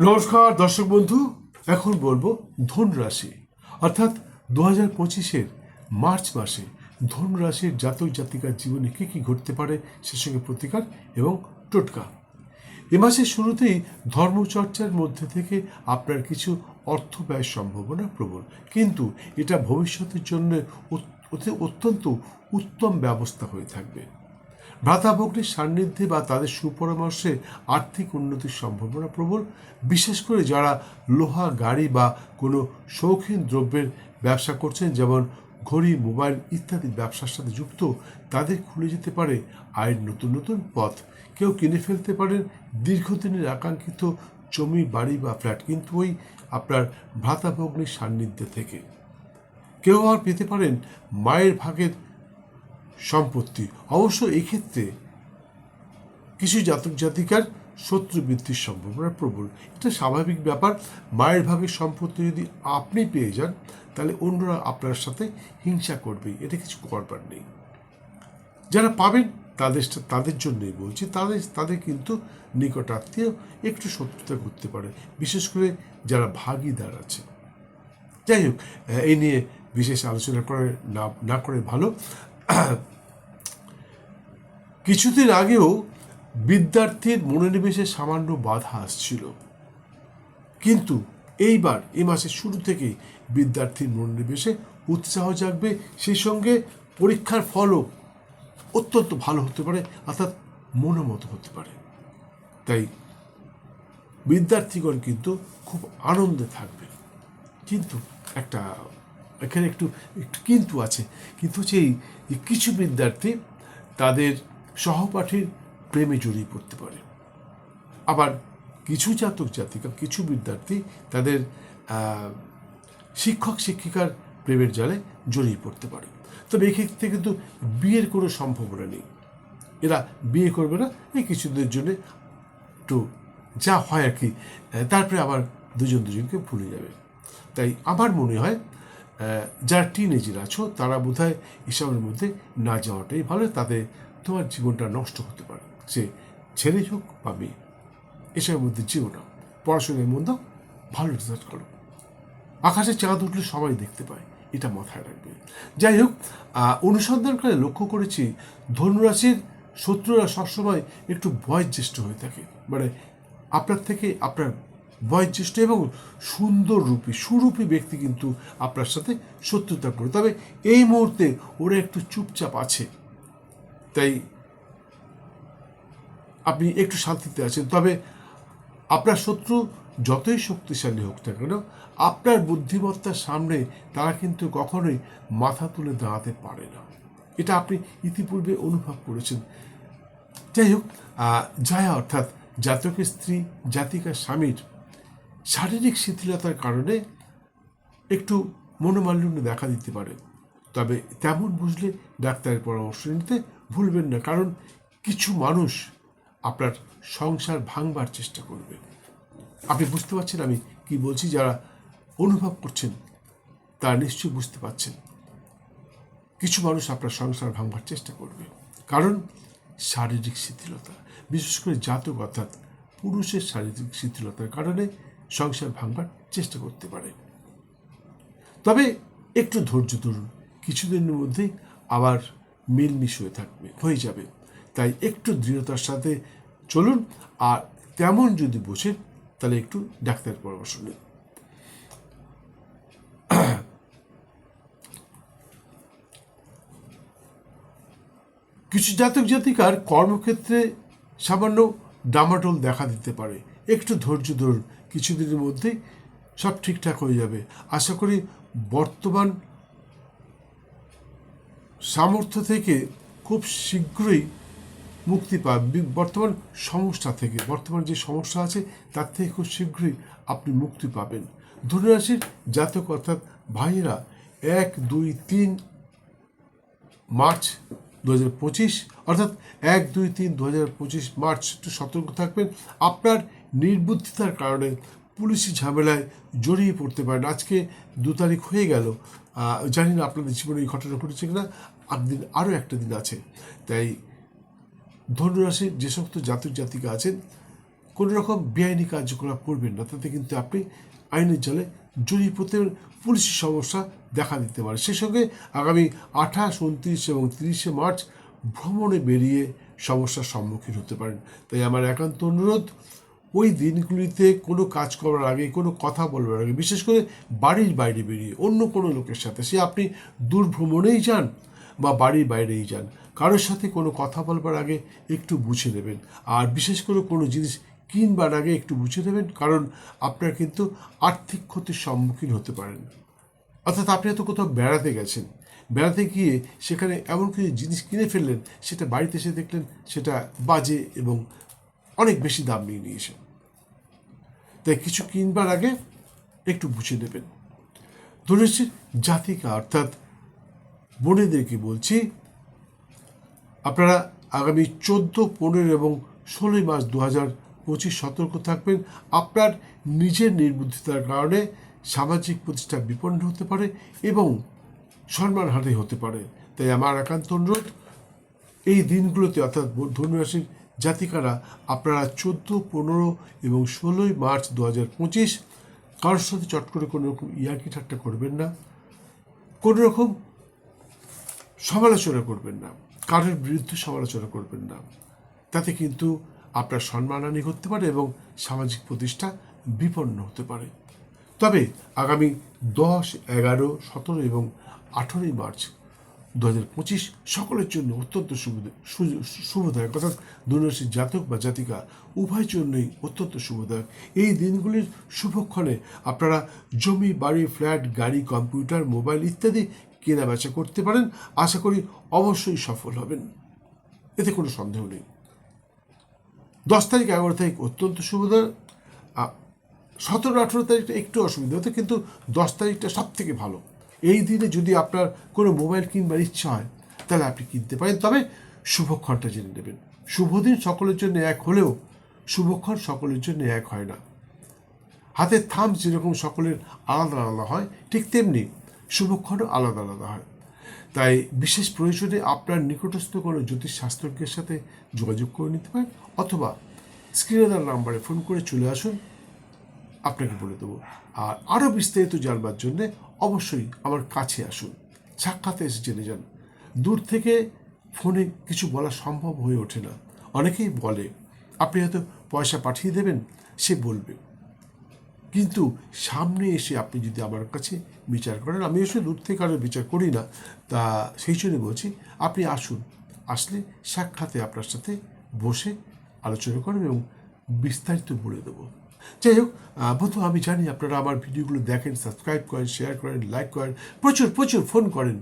নমস্কার, দর্শক বন্ধু। এখন বলব ধন রাশি অর্থাৎ দু হাজার পঁচিশের মার্চ মাসে ধন রাশির জাতক জাতিকার জীবনে কী কী ঘটতে পারে সে সঙ্গে প্রতিকার এবং টোটকা। এ মাসের শুরুতেই ধর্মচর্চার মধ্যে থেকে আপনার কিছু অর্থ ব্যয়ের সম্ভাবনা প্রবল। কিন্তু এটা ভবিষ্যতের জন্য অত- অত্যন্ত উত্তম ব্যবস্থা হয়ে থাকবে। ভ্রাতাভগ্নির সান্নিধ্যে বা তাদের সুপরামর্শে আর্থিক উন্নতির সম্ভাবনা প্রবল, বিশেষ করে যারা লোহা, গাড়ি বা কোনো শৌখিন দ্রব্যের ব্যবসা করছেন, যেমন ঘড়ি, মোবাইল ইত্যাদি ব্যবসার সাথে যুক্ত, তাদের খুলে যেতে পারে আয়ের নতুন নতুন পথ। কেউ কিনে ফেলতে পারেন দীর্ঘদিনের আকাঙ্ক্ষিত জমি, বাড়ি বা ফ্ল্যাট, কিন্তু ওই আপনার ভ্রাতা ভ্রাতাভগ্নির সান্নিধ্যে থেকে। কেউ আর পেতে পারেন মায়ের ভাগের সম্পত্তি। অবশ্য এক্ষেত্রে কিছু জাতক জাতিকার শত্রু বৃদ্ধির সম্ভাবনা প্রবল। এটা স্বাভাবিক ব্যাপার। মায়ের ভাগের সম্পত্তি যদি আপনি পেয়ে যান, তাহলে অন্যরা আপনার সাথে হিংসা করবে। এটা কিছু করবার নেই। যারা পাবেন, তাদের তাদের জন্যই বলছি, তাদের তাদের কিন্তু নিকটাত্মীয় একটু শত্রুতা করতে পারে। বিশেষ করে যারা ভাগিদার আছে। যাই হোক এই নিয়ে বিশেষ আলোচনা করে না না করে ভালো। কিছুদিন আগেও বিদ্যার্থীর মনোনিবেশে সামান্য বাধা আসছিল। কিন্তু এইবার এ মাসের শুরু থেকেই বিদ্যার্থীর মনোনিবেশে উৎসাহ জাগবে। সেই সঙ্গে পরীক্ষার ফলও অত্যন্ত ভালো হতে পারে, অর্থাৎ মনোমতো হতে পারে। তাই বিদ্যার্থীগণ কিন্তু খুব আনন্দে থাকবে কিন্তু একটা এখানে একটু একটু কিন্তু আছে। কিন্তু হচ্ছে এই কিছু বিদ্যার্থী তাদের সহপাঠীর প্রেমে জড়িয়ে পড়তে পারে। আবার কিছু জাতক জাতিকা, কিছু বিদ্যার্থী তাদের শিক্ষক, শিক্ষিকার প্রেমের জালে জড়িয়ে পড়তে পারে। তবে এক্ষেত্রে কিন্তু বিয়ের কোনো সম্ভাবনা নেই। এরা বিয়ে করবে না, এই কিছুদিনের জন্য একটু যা হয় আর কি তারপরে আবার দুজন, দুজনকে ভুলে যাবে। তাই আমার মনে হয় যারা টিনেজার আছো তারা বোধ হয় এসবের মধ্যে না যাওয়াটাই ভালো তাতে তোমার জীবনটা নষ্ট হতে পারে। সে ছেলে হোক বা মেয়ে এসবের মধ্যে যেও না। পড়াশোনায় ভালো রেজাল্ট করো। আকাশে চাঁদ উঠলে সবাই দেখতে পায় এটা মাথায় রাখবে। যাই হোক আহ, অনুসন্ধানকালে লক্ষ্য করেছি ধনুরাশির শত্রুরা সবসময় একটু বয়োজ্যেষ্ঠ হয়ে থাকে। মানে আপনার থেকে আপনার বয়োজ্যেষ্ঠ এবং সুন্দর রূপী, সুরূপী ব্যক্তি কিন্তু আপনার সাথে শত্রুতা করে। তবে এই মুহূর্তে ওরা একটু চুপচাপ আছে। তাই আপনি একটু শান্তিতে আছেন। তবে আপনার শত্রু যতই শক্তিশালী হোক না কেন, আপনার বুদ্ধিমত্তার সামনে তারা কিন্তু কখনোই মাথা তুলে দাঁড়াতে পারে না। এটা আপনি ইতিপূর্বে অনুভব করেছেন। যাই হোক জায়া অর্থাৎ জাতকের স্ত্রী, জাতিকার স্বামীর শারীরিক শিথিলতার কারণে একটু মনোমালিন্য দেখা দিতে পারে। তবে তেমন বুঝলে ডাক্তারের পরামর্শ নিতে ভুলবেন না, কারণ কিছু মানুষ আপনার সংসার ভাঙবার চেষ্টা করবে। আপনি বুঝতে পারছেন আমি কি বলছি? যারা অনুভব করছেন, তারা নিশ্চয়ই বুঝতে পারছেন। কিছু মানুষ আপনার সংসার ভাঙবার চেষ্টা করবে, কারণ শারীরিক শিথিলতা, বিশেষ করে জাতক অর্থাৎ পুরুষের শারীরিক শিথিলতার কারণে সংসার ভাঙবার চেষ্টা করতে পারে তবে একটু ধৈর্য ধরুন, কিছুদিনের মধ্যেই আবার মিলমিশ হয়ে থাকবে, হয়ে যাবে। তাই একটু দৃঢ়তার সাথে চলুন, আর তেমন যদি বোঝেন তাহলে একটু ডাক্তারের পরামর্শ নিন। কিছু জাতক জাতিকার কর্মক্ষেত্রে সামান্য ডামাটোল দেখা দিতে পারে। একটু ধৈর্য ধরুন, কিছুদিনের মধ্যেই সব ঠিকঠাক হয়ে যাবে। আশা করি বর্তমান সামর্থ্য থেকে খুব শীঘ্রই মুক্তি পাবে। বর্তমান সমস্যা থেকে, বর্তমান যে সমস্যা আছে, তার থেকে খুব শীঘ্রই আপনি মুক্তি পাবেন। ধনুরাশির জাতক অর্থাৎ ভাইয়েরা, এক, দুই, তিন মার্চ দু হাজার পঁচিশ, অর্থাৎ এক, দুই, তিন দু হাজার পঁচিশ মার্চ একটু সতর্ক থাকবেন। আপনার নির্বুদ্ধিতার কারণে পুলিশি ঝামেলায় জড়িয়ে পড়তে পারেন। আজকে দু তারিখ হয়ে গেল। জানি না আপনাদের জীবনে এই ঘটনা ঘটেছে কিনা। একদিন আরও একটা দিন আছে। তাই ধনুরাশির যে সমস্ত জাতক জাতিকা আছেন, কোনো রকম বেআইনি কার্যকলাপ করবেন না। তাতে কিন্তু আপনি আইনের জলে জড়িয়ে পড়তে পুলিশের সমস্যা দেখা দিতে পারে। সেই সঙ্গে আগামী আঠাশ, উনত্রিশ এবং তিরিশে মার্চ ভ্রমণে বেরিয়ে সমস্যার সম্মুখীন হতে পারেন। তাই আমার একান্ত অনুরোধ ওই দিনগুলিতে কোনো কাজ করার আগে, কোনো কথা বলবার আগে, বিশেষ করে বাড়ির বাইরে বেরিয়ে অন্য কোনো লোকের সাথে, সে আপনি দূর ভ্রমণেই যান বা বাড়ির বাইরেই যান, কারোর সাথে কোনো কথা বলবার আগে একটু বুঝে নেবেন। আর বিশেষ করে কোনো জিনিস কিনবার আগে একটু বুঝে নেবেন, কারণ আপনার কিন্তু আর্থিক ক্ষতির সম্মুখীন হতে পারেন। অর্থাৎ আপনি হয়তো কোথাও বেড়াতে গেছেন, বেড়াতে গিয়ে সেখানে এমন কিছু জিনিস কিনে ফেললেন, সেটা বাড়িতে এসে দেখলেন সেটা বাজে এবং অনেক বেশি দাম নিয়ে নিয়েছেন। তাই কিছু কিনবার আগে একটু বুঝে নেবেন। ধরেছি জাতিকা, অর্থাৎ বোনেদেরকে বলছি, আপনারা আগামী চোদ্দ, পনেরো এবং ষোলোই মার্চ দু হাজার পঁচিশ সতর্ক থাকবেন। আপনার নিজের নির্বুদ্ধিতার কারণে সামাজিক প্রতিষ্ঠা বিপন্ন হতে পারে এবং সম্মানহানি হতে পারে। তাই আমার একান্ত অনুরোধ, এই দিনগুলোতে অর্থাৎ ধনুরাশির জাতিকারা আপনারা চোদ্দ, পনেরো এবং ষোলোই মার্চ দু হাজার পঁচিশ কারোর সাথে চট করে কোনো রকম ইয়ার্কি ঠাট্টা করবেন না, কোনো রকম সমালোচনা করবেন না, কারোর বিরুদ্ধে সমালোচনা করবেন না। তাতে কিন্তু আপনার সম্মানহানি হতে পারে এবং সামাজিক প্রতিষ্ঠা বিপন্ন হতে পারে। তবে আগামী দশ, এগারো, সতেরো এবং আঠেরোই মার্চ দু হাজার পঁচিশ সকলের জন্য অত্যন্ত শুভদায়ক অর্থাৎ ধনুরাশির জাতক বা জাতিকা উভয়ের জন্যই অত্যন্ত শুভদায়ক। এই দিনগুলির শুভক্ষণে আপনারা জমি, বাড়ি, ফ্ল্যাট, গাড়ি, কম্পিউটার, মোবাইল ইত্যাদি কেনা বেচা করতে পারেন। আশা করি অবশ্যই সফল হবেন। এতে কোনো সন্দেহ নেই। দশ তারিখ, এগারো তারিখ অত্যন্ত সুবিধা সতেরো আঠেরো তারিখটা একটু অসুবিধা হতো, কিন্তু দশ তারিখটা সব থেকে ভালো। এই দিনে যদি আপনার কোনো মোবাইল কিনবার ইচ্ছা হয়, তাহলে আপনি কিনতে পারেন। তবে শুভক্ষণটা জেনে নেবেন। শুভ দিন সকলের জন্য এক হলেও শুভক্ষণ সকলের জন্য এক হয় না। হাতের থাম যেরকম সকলের আলাদা আলাদা হয়, ঠিক তেমনি শুভক্ষণও আলাদা আলাদা হয়। তাই বিশেষ প্রয়োজনে আপনার নিকটস্থ কোনো জ্যোতিষ শাস্ত্রজ্ঞের সাথে যোগাযোগ করে নিতে পারেন, অথবা স্ক্রিনে নাম্বারে ফোন করে চলে আসুন, আপনাকে বলে দেবো। আর আরও বিস্তারিত জানবার জন্যে অবশ্যই আমার কাছে আসুন, সাক্ষাতে এসে জেনে যান। দূর থেকে ফোনে কিছু বলা সম্ভব হয়ে ওঠে না। অনেকেই বলে, আপনি হয়তো পয়সা পাঠিয়ে দেবেন? সে বলবে, কিন্তু সামনে এসে আপনি যদি আমার কাছে বিচার করেন, আমি এসে দূর থেকে কারও বিচার করি না। তা সেই জন্য বলছি, আপনি আসুন, আসলে সাক্ষাতে আপনার সাথে বসে আলোচনা করেন এবং বিস্তারিত বলে দেবো। যাই হোক বন্ধু আমি জানি আপনারা আমার ভিডিওগুলো দেখেন সাবস্ক্রাইব করেন শেয়ার করেন লাইক করেন, প্রচুর প্রচুর ফোন করেন।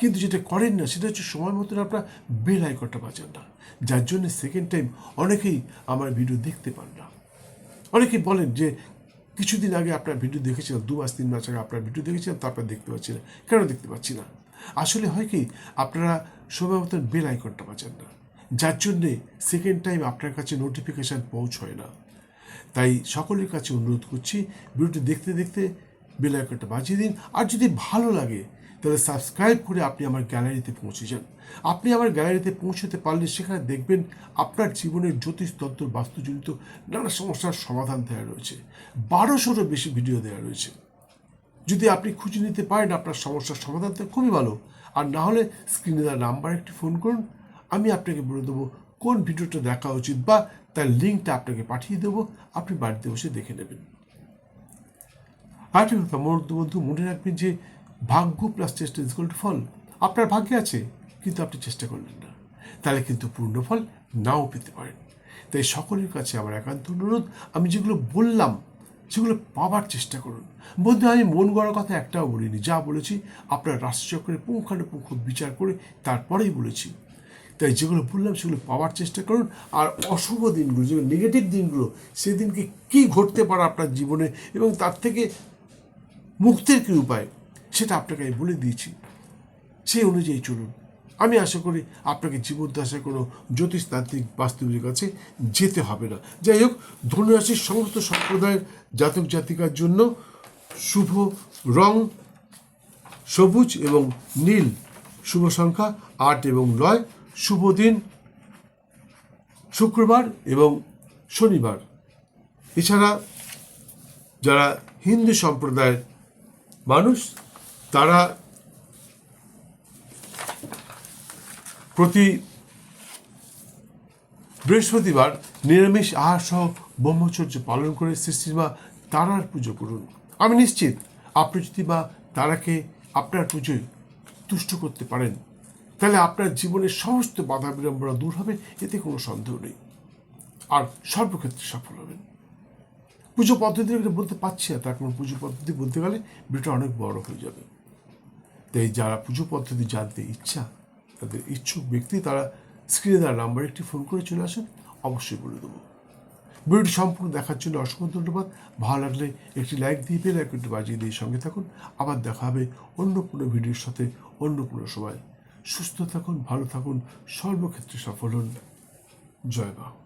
কিন্তু যেটা করেন না, সেটা হচ্ছে সময় মতন আপনার বেল আইকনটা বাঁচান না। যার জন্য সেকেন্ড টাইম অনেকেই আমার ভিডিও দেখতে পান না। অনেকে বলেন যে, কিছুদিন আগে আপনার ভিডিও দেখেছিলাম, দু মাস, তিন মাস আগে আপনার ভিডিও দেখেছিলাম, তারপর দেখতে পাচ্ছি না। কেন দেখতে পাচ্ছি না? আসলে হয় কি, আপনারা সময় মতন বেল আইকনটা বাঁচান না। যার জন্যে সেকেন্ড টাইম আপনার কাছে নোটিফিকেশান পৌঁছয় না। তাই সকলের কাছে অনুরোধ করছি ভিডিওটি দেখতে দেখতে বেল আইকনটা বাজিয়ে দিন। আর যদি ভালো লাগে, তাহলে সাবস্ক্রাইব করে আপনি আমার গ্যালারিতে পৌঁছে যান। আপনি আমার গ্যালারিতে পৌঁছতে পারলে সেখানে দেখবেন আপনার জীবনের জ্যোতিষতন্ত্র বাস্তুজনিত নানা সমস্যার সমাধান দেওয়া রয়েছে। বারোশোরও বেশি ভিডিও দেওয়া রয়েছে। যদি আপনি খুঁজে নিতে পারেন আপনার সমস্যার সমাধান তো খুবই ভালো। আর না হলে স্ক্রিনে দেওয়া নাম্বার একটি ফোন করুন। আমি আপনাকে বলে দেবো কোন ভিডিওটা দেখা উচিত বা তার লিঙ্কটা আপনাকে পাঠিয়ে দেবো, আপনি বাড়িতে বসে দেখে নেবেন। আরেকটি কথা বন্ধু, মনে রাখবেন যে ভাগ্য প্লাস চেষ্টা ইজ টু ফল। আপনার ভাগ্যে আছে, কিন্তু আপনি চেষ্টা করলেন না। তাহলে কিন্তু পূর্ণ ফল নাও পেতে পারেন। তাই সকলের কাছে আমার একান্ত অনুরোধ, আমি যেগুলো বললাম, সেগুলো পাবার চেষ্টা করুন। বন্ধু, আমি মন গড়ার কথা একটাও বলিনি, যা বলেছি, আপনার রাশিচক্রের পুঙ্খানুপুঙ্খ বিচার করে তারপরেই বলেছি। তাই যেগুলো বললাম সেগুলো পাওয়ার চেষ্টা করুন। আর অশুভ দিনগুলো, যেগুলো নেগেটিভ দিনগুলো, সেদিনকে কী ঘটতে পারে আপনার জীবনে এবং তার থেকে মুক্তির কী উপায়, সেটা আপনাকে আমি বলে দিয়েছি। সেই অনুযায়ী চলুন। আমি আশা করি আপনাকে জীবদ্দশায় কোনো জ্যোতিষতান্ত্রিক বাস্তবের কাছে যেতে হবে না। যাই হোক ধনুরাশির সমস্ত সম্প্রদায়ের জাতক জাতিকার জন্য। শুভ রং, সবুজ এবং নীল, শুভ সংখ্যা আট এবং নয়। শুভ দিন শুক্রবার এবং শনিবার। এছাড়া যারা হিন্দু সম্প্রদায়ের মানুষ, তারা প্রতি বৃহস্পতিবার নিরামিষ আহার সহ ব্রহ্মচর্য পালন করে শ্রী শ্রীমা তারার পুজো করুন। আমি নিশ্চিত আপনি যদি মা তারাকে আপনার পুজোয় তুষ্ট করতে পারেন তাহলে আপনার জীবনের সমস্ত বাধা বিড়ম্বনা দূর হবে, এতে কোনো সন্দেহ নেই। আর সর্বক্ষেত্রে সফল হবেন। পুজো পদ্ধতি বলতে পারছি না, তার কারণ পুজো পদ্ধতি বলতে গেলে ভিডিওটা অনেক বড় হয়ে যাবে। তাই যারা পুজো পদ্ধতি জানতে ইচ্ছা, তাদের ইচ্ছুক ব্যক্তি, তারা স্ক্রিনে দেওয়ার নাম্বারে একটি ফোন করে চলে আসেন, অবশ্যই বলে দেবো। ভিডিওটি সম্পূর্ণ দেখার জন্য অসংখ্য ধন্যবাদ। ভালো লাগলে একটি লাইক দিয়ে বেল আইকনটি বাজিয়ে দিয়ে সঙ্গে থাকুন। আবার দেখা হবে অন্য কোনো ভিডিওর সাথে অন্য কোনো সময়। সুস্থ থাকুন ভালো থাকুন সর্বক্ষেত্রে সফল হন। জয় মা